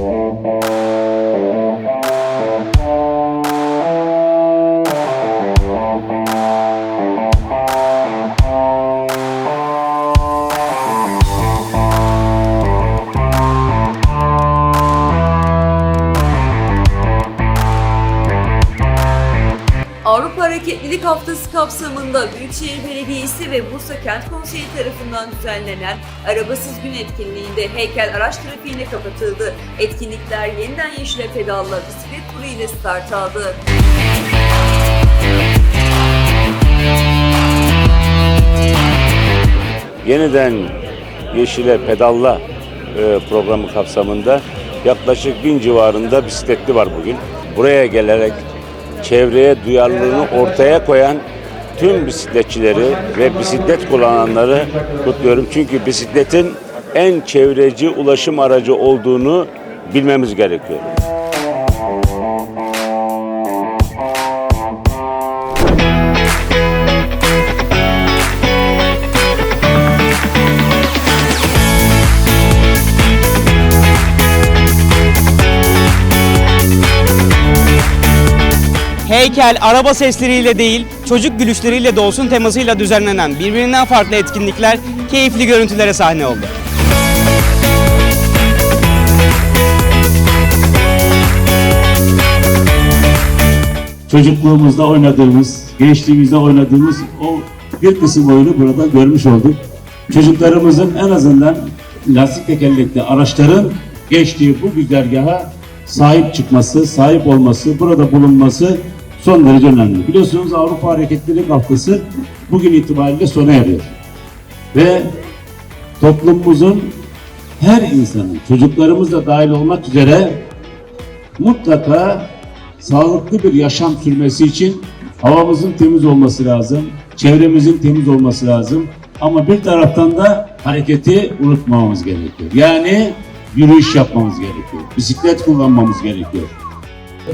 Thank you. Hareketlilik Haftası kapsamında Büyükşehir Belediyesi ve Bursa Kent Konseyi tarafından düzenlenen Arabasız Gün etkinliğinde heykel araç trafiğine kapatıldı. Etkinlikler yeniden yeşile pedalla bisiklet turu ile start aldı. yeniden Yeşile Pedalla e, programı kapsamında yaklaşık bin civarında bisikletli var bugün. Buraya gelerek çevreye duyarlılığını ortaya koyan tüm bisikletçileri ve bisiklet kullananları kutluyorum. Çünkü bisikletin en çevreci ulaşım aracı olduğunu bilmemiz gerekiyor. Heykel araba sesleriyle değil, çocuk gülüşleriyle de olsun temasıyla düzenlenen birbirinden farklı etkinlikler keyifli görüntülere sahne oldu. çocukluğumuzda oynadığımız, gençliğimizde oynadığımız o bir kısım oyunu burada görmüş olduk. Çocuklarımızın en azından lastik tekerlekli araçların geçtiği bu güzergaha sahip çıkması, sahip olması, burada bulunması son derece önemli. Biliyorsunuz Avrupa Hareketlilik Haftası bugün itibariyle sona eriyor. Ve toplumumuzun her insanın, çocuklarımız da dahil olmak üzere mutlaka sağlıklı bir yaşam sürmesi için havamızın temiz olması lazım, çevremizin temiz olması lazım. Ama bir taraftan da hareketi unutmamamız gerekiyor. Yani yürüyüş yapmamız gerekiyor, bisiklet kullanmamız gerekiyor.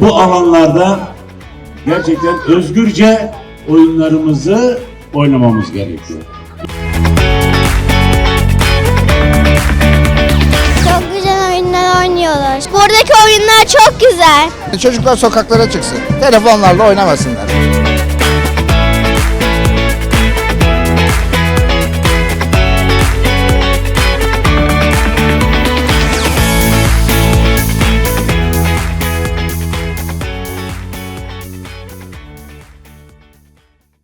Bu alanlarda gerçekten özgürce oyunlarımızı oynamamız gerekiyor. Çok güzel oyunlar oynuyorlar. Buradaki oyunlar çok güzel. Çocuklar sokaklara çıksın. Telefonlarla oynamasınlar.